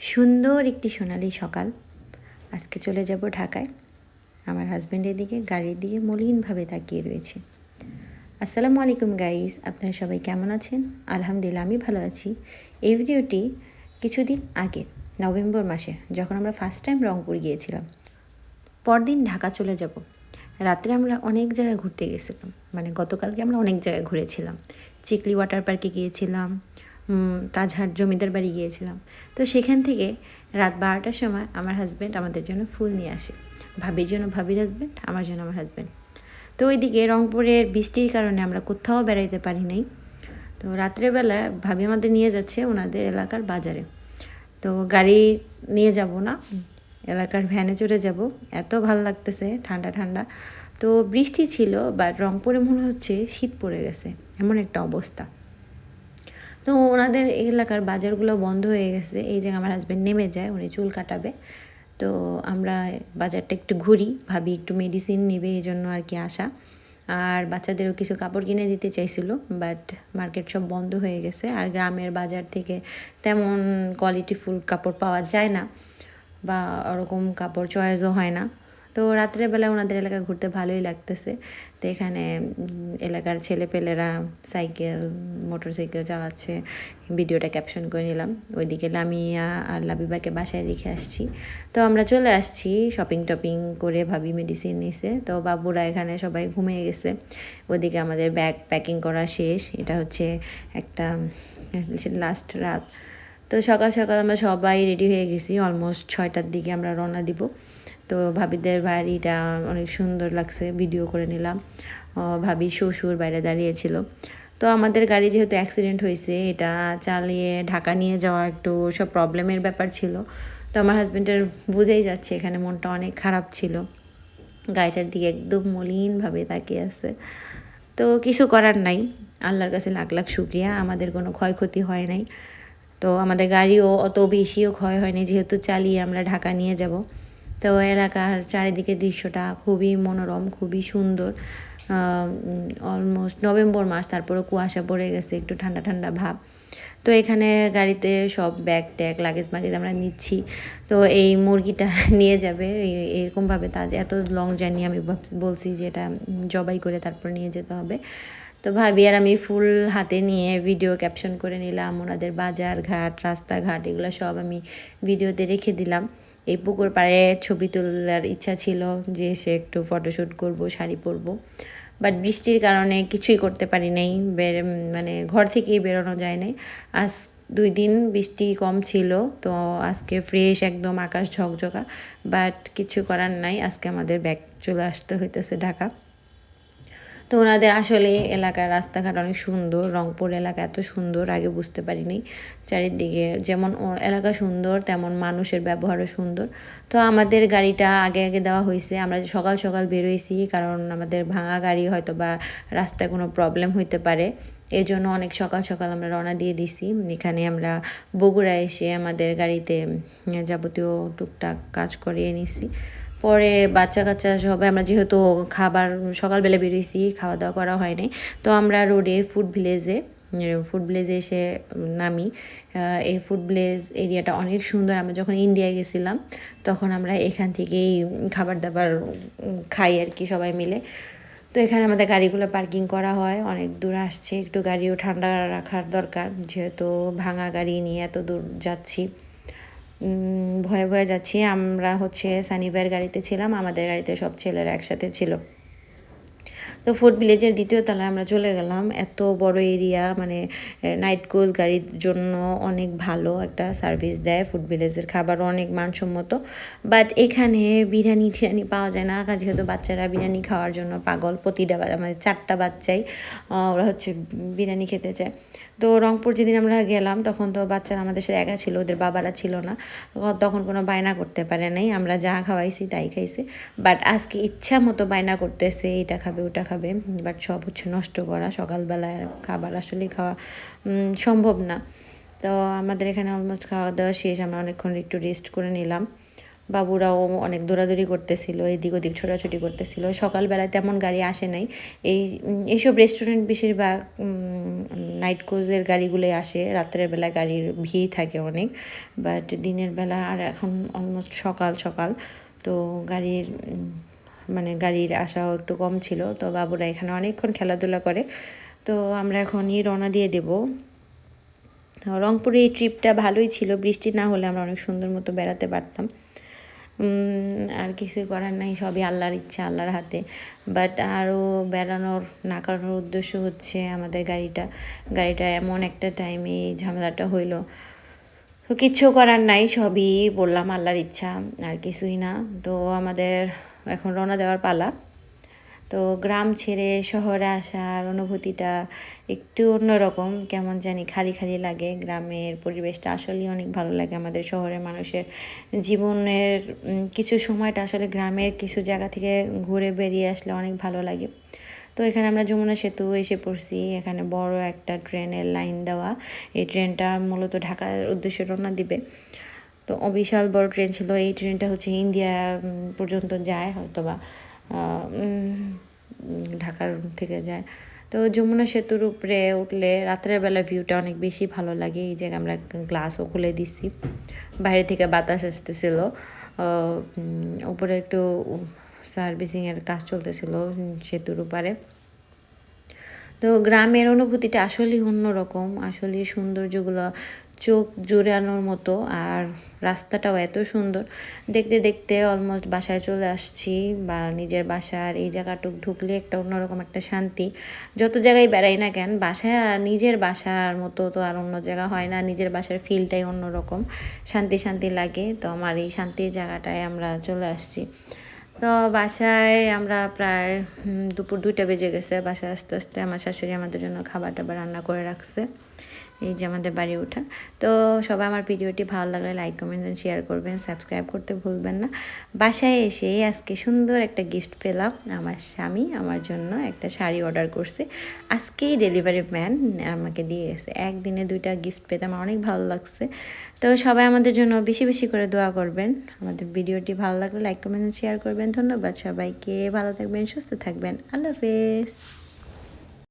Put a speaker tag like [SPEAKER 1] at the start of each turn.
[SPEAKER 1] সুন্দর একটি সোনালি সকাল। আজকে চলে যাব ঢাকায়। আমার হাজব্যান্ডের দিকে গাড়ির দিকে মলিনভাবে তাকিয়ে রয়েছে। আসসালামু আলাইকুম গাইস আপনারা সবাই কেমন আছেন? আলহামদুলিল্লাহ, আমি ভালো আছি। এই ভিডিওটি কিছুদিন আগে, নভেম্বর মাসে, যখন আমরা ফার্স্ট টাইম রংপুর গিয়েছিলাম, পরদিন ঢাকা চলে যাব। রাত্রে আমরা অনেক জায়গায় ঘুরতে গেছিলাম। মানে গতকালকে আমরা অনেক জায়গায় ঘুরেছিলাম। চিকলি ওয়াটার পার্কে গিয়েছিলাম তাজহাট জমিদার বাড়ি গিয়েছিলাম। তো সেখান থেকে রাত বারোটার সময় আমার হাজব্যান্ড আমাদের জন্য ফুল নিয়ে আসে। ভাবির জন্য ভাবির হাজব্যান্ড আমার জন্য আমার হাজব্যান্ড তো ওইদিকে রংপুরের বৃষ্টির কারণে আমরা কোথাও বেড়াইতে পারি নাই। তো রাত্রেবেলা ভাবি আমাদের নিয়ে যাচ্ছে ওনাদের এলাকার বাজারে। তো গাড়ি নিয়ে যাব না, এলাকার ভ্যানে চড়ে যাব। এত ভালো লাগতেছে, ঠান্ডা ঠান্ডা। তো বৃষ্টি ছিল বাট রংপুরে মনে হচ্ছে শীত পড়ে গেছে। এমন একটা অবস্থা। তো ওনাদের এলাকার বাজারগুলো বন্ধ হয়ে গেছে। এই জায়গায় আমার হাজব্যান্ড নেমে যায়, উনি চুল কাটাবে। তো আমরা বাজারটা একটু ঘুরি, ভাবি একটু মেডিসিন নেবে, এই জন্য আর কি আসা। আর বাচ্চাদেরও কিছু কাপড় কিনে দিতে চাইছিল বাট মার্কেট সব বন্ধ হয়ে গেছে। আর গ্রামের বাজার থেকে তেমন কোয়ালিটিফুল কাপড় পাওয়া যায় না, বা ওরকম কাপড় চয়েসও হয় না। তো রাত্রেবেলা ওনাদের এলাকা ঘুরতে ভালোই লাগতেছে। তো এখানে এলাকার ছেলেপেলেরা সাইকেল মোটর সাইকেল চালাচ্ছে। ভিডিওটা ক্যাপশন করে নিলাম। ওইদিকে লামিয়া আর লাবিবাকে বাসায় রেখে আসছি। তো আমরা চলে আসছি শপিং টপিং করে ভাবি মেডিসিন নিছে। তো বাবুরা এখানে সবাই ঘুমিয়ে গেছে। ওইদিকে আমাদের ব্যাগ প্যাকিং করা শেষ। এটা হচ্ছে একটা লাস্ট রাত। তো সকাল সকাল আমরা সবাই রেডি হয়ে গেছি। অলমোস্ট ছয়টার দিকে আমরা রওনা দিব। তো ভাবিদের বাড়িটা অনেক সুন্দর লাগছে ভিডিও করে নিলাম। ভাবি শ্বশুর বাইরে দাঁড়িয়েছিল। তো আমাদের গাড়ি যেহেতু অ্যাক্সিডেন্ট হয়েছে, এটা চালিয়ে ঢাকা নিয়ে যাওয়া একটু সব প্রবলেমের ব্যাপার ছিল। তো আমার হাজব্যান্ডের বুঝেই যাচ্ছে, এখানে মনটা অনেক খারাপ ছিল। গাড়িটার দিকে একদম মলিনভাবে তাকিয়ে আছে। তো কিছু করার নাই। আল্লাহর কাছে লাখ লাখ শুক্রিয়া, আমাদের কোনো ক্ষয়ক্ষতি হয় নাই। তো আমাদের গাড়িও অত বেশিও ক্ষয় হয়নি, যেহেতু চালিয়ে আমরা ঢাকা নিয়ে যাব। তো এলাকার চারিদিকে দৃশ্যটা খুবই মনোরম, খুবই সুন্দর। অলমোস্ট নভেম্বর মাস তারপরে কুয়াশা পড়ে গেছে, একটু ঠান্ডা ঠান্ডা ভাব। তো এখানে গাড়িতে সব ব্যাগ ট্যাগ লাগেজ মাগেজ আমরা নিচ্ছি। তো এই মুরগিটা নিয়ে যাবে। এরকমভাবে তাজ এত লং জার্নি আমি বলছি যে এটা জবাই করে তারপর নিয়ে যেতে হবে। তো ভাবি আর আমি ফুল হাতে নিয়ে ভিডিও ক্যাপশন করে নিলাম। ওনাদের বাজার ঘাট, রাস্তাঘাট, এগুলো সব আমি ভিডিওতে রেখে দিলাম। এই পুকুর পাড়ে ছবি তোলার ইচ্ছা ছিল যে সে একটু ফটোশ্যুট করব, শাড়ি পরব। বাট বৃষ্টির কারণে কিছুই করতে পারি নাই মানে ঘর থেকেই বেরোনো যায় নাই। আজ দুই দিন বৃষ্টি কম ছিল, তো আজকে ফ্রেশ একদম আকাশ ঝকঝকা বাট কিছু করার নাই। আজকে আমাদের ব্যাগ চলে আসতে হইতেছে ঢাকা। তো ওনাদের আসলে এলাকার রাস্তাঘাট অনেক সুন্দর, রংপুর এলাকা এত সুন্দর, আগে বুঝতে পারিনি। চারিদিকে যেমন এলাকা সুন্দর, তেমন মানুষের ব্যবহারও সুন্দর। তো আমাদের গাড়িটা আগে আগে দেওয়া হয়েছে। আমরা সকাল সকাল বেরোইছি কারণ আমাদের ভাঙা গাড়ি হয়তো বা রাস্তায় কোনো প্রবলেম হইতে পারে। এই জন্য অনেক সকাল সকাল আমরা রওনা দিয়ে দিছি। এখানে আমরা বগুড়া এসে আমাদের গাড়িতে যাবতীয় টুকটাক কাজ করিয়ে নিছি। পরে বাচ্চা কাচ্চা সবাই, আমরা যেহেতু খাবার সকালবেলা বেরিয়েছি খাওয়া দাওয়া করা হয়নি, তো আমরা রোডে ফুড ভিলেজে ফুড ভিলেজে এসে নামি। এই ফুড ভিলেজ এরিয়াটা অনেক সুন্দর। আমরা যখন ইন্ডিয়া গেছিলাম, তখন আমরা এখান থেকেই খাবার দাবার খাই আর কি সবাই মিলে। তো এখানে আমাদের গাড়িগুলো পার্কিং করা হয়, অনেক দূর আসছে, একটু গাড়িও ঠান্ডা রাখার দরকার, যেহেতু ভাঙা গাড়ি নিয়ে এত দূর যাচ্ছি। ভয়ে ভয়ে যাচ্ছি। আমরা হচ্ছে সানিবার গাড়িতে ছিলাম। আমাদের গাড়িতে সব ছেলেরা একসাথে ছিল। তো ফুড ভিলেজের দ্বিতীয় তলায় আমরা চলে গেলাম। এত বড় এরিয়া মানে নাইট কোচ গাড়ির জন্য অনেক ভালো একটা সার্ভিস দেয় ফুড ভিলেজের খাবারও অনেক মানসম্মত। বাট এখানে বিরিয়ানি টিরিয়ানি পাওয়া যায় না। যেহেতু বাচ্চারা বিরিয়ানি খাওয়ার জন্য পাগল, প্রতিটা আমাদের চারটা বাচ্চাই ওরা হচ্ছে বিরিয়ানি খেতে চায়। তো রংপুর যেদিন আমরা গেলাম, তখন তো বাচ্চারা আমাদের সাথে একা ছিল, ওদের বাবারা ছিল না। তখন কোনো বায়না করতে পারে নাই। আমরা যা খাওয়াইছি তাই খাইছি। বাট আজকে ইচ্ছা মতো বায়না করতেছে, এটা খাবে, ওটা খাবে বাট সব হচ্ছে নষ্ট করা। সকালবেলায় খাবার আসলে খাওয়া সম্ভব না। তো আমাদের এখানে অলমোস্ট খাওয়া দাওয়া শেষ, আমরা অনেকক্ষণ একটু রেস্ট করে নিলাম। বাবুরাও অনেক দৌড়াদৌড়ি করতেছিল, এদিক ওদিক ছোটাছুটি করতেছিল। সকালবেলায় তেমন গাড়ি আসে নাই। এই, এইসব রেস্টুরেন্ট বেশিরভাগ নাইট কোজের গাড়িগুলোই আসে। রাত্রের বেলা গাড়ির ভিড় থাকে অনেক বাট দিনের বেলা আর এখন অলমোস্ট সকাল সকাল। তো গাড়ির মানে গাড়ির আসাও একটু কম ছিল। তো বাবুরা এখানে অনেকক্ষণ খেলাধুলা করে। তো আমরা এখনই রওনা দিয়ে দেবো। রংপুরে এই ট্রিপটা ভালোই ছিল। বৃষ্টি না হলে আমরা অনেক সুন্দর মতো বেড়াতে পারতাম। আর কিছু করার নাই, সবই আল্লাহর ইচ্ছা, আল্লাহর হাতে। বাট আরও বেড়ানোর, না করানোর উদ্দেশ্য হচ্ছে আমাদের গাড়িটা। গাড়িটা এমন একটা টাইমে ঝামেলাটা হইল। তো কিচ্ছু করার নাই, সবই বললাম আল্লাহর ইচ্ছা, আর কিছুই না। তো আমাদের এখন রওনা দেওয়ার পালা। তো গ্রাম ছেড়ে শহরে আসার অনুভূতিটা একটু অন্যরকম, কেমন জানি খালি খালি লাগে। গ্রামের পরিবেশটা আসলেই অনেক ভালো লাগে। আমাদের শহরের মানুষের জীবনের কিছু সময়টা আসলে গ্রামের কিছু জায়গা থেকে ঘুরে বেরিয়ে আসলে অনেক ভালো লাগে। তো এখানে আমরা যমুনা সেতু এসে পড়ছি। এখানে বড় একটা ট্রেনের লাইন দেওয়া। এই ট্রেনটা মূলত ঢাকার উদ্দেশ্যে রওনা দিবে। তো বিশাল বড় ট্রেন ছিল। এই ট্রেনটা হচ্ছে ইন্ডিয়া পর্যন্ত যায় হয়তো বা ঢাকার থেকে যায়। তো যমুনা সেতুর উপরে উঠলে রাত্রের বেলা ভিউটা অনেক বেশি ভালো লাগে। এই জায়গায় আমরা গ্লাসও খুলে দিছি বাইরে থেকে বাতাস আসতেছিল। উপরে একটু সার্ভিসিংয়ের কাজ চলতেছিল সেতুর উপরে। তো গ্রামের অনুভূতিটা আসলেই অন্যরকম আসলে সৌন্দর্যগুলো চোখ জোরানোর মতো আর রাস্তাটাও এত সুন্দর। দেখতে দেখতে অলমোস্ট বাসায় চলে আসছি বা নিজের বাসার এই জায়গাটুক ঢুকলে একটা অন্যরকম একটা শান্তি। যত জায়গায় বেড়াই না কেন, বাসায় নিজের বাসার মতো তো আর অন্য জায়গা হয় না, নিজের বাসার ফিলটাই অন্যরকম। শান্তি শান্তি লাগে, তো আমার এই শান্তির জায়গাটায় আমরা চলে আসছি। তো বাসায় আমরা প্রায় দুপুর দুইটা বেজে গেছে। বাসায় আস্তে আস্তে আমার শাশুড়ি আমাদের জন্য খাবার টাবার রান্না করে রাখছে। এই যে আমাদের বাড়ি ওঠা। তো সবাই আমার ভিডিওটি ভালো লাগলে লাইক কমেন্ট শেয়ার করবেন সাবস্ক্রাইব করতে ভুলবেন না। বাসায় এসে আজকে সুন্দর একটা গিফট পেলাম আমার স্বামী, আমার জন্য একটা শাড়ি অর্ডার করছে। আজকেই ডেলিভারি ম্যান আমাকে দিয়ে গেছে একদিনে দুইটা গিফট পেতে আমার অনেক ভালো লাগছে। তো সবাই আমাদের জন্য বেশি বেশি করে দোয়া করবেন। আমাদের ভিডিওটি ভালো লাগলে লাইক কমেন্ট শেয়ার করবেন। ধন্যবাদ সবাইকে। ভালো থাকবেন, সুস্থ থাকবেন। আল্লাহ হাফেজ।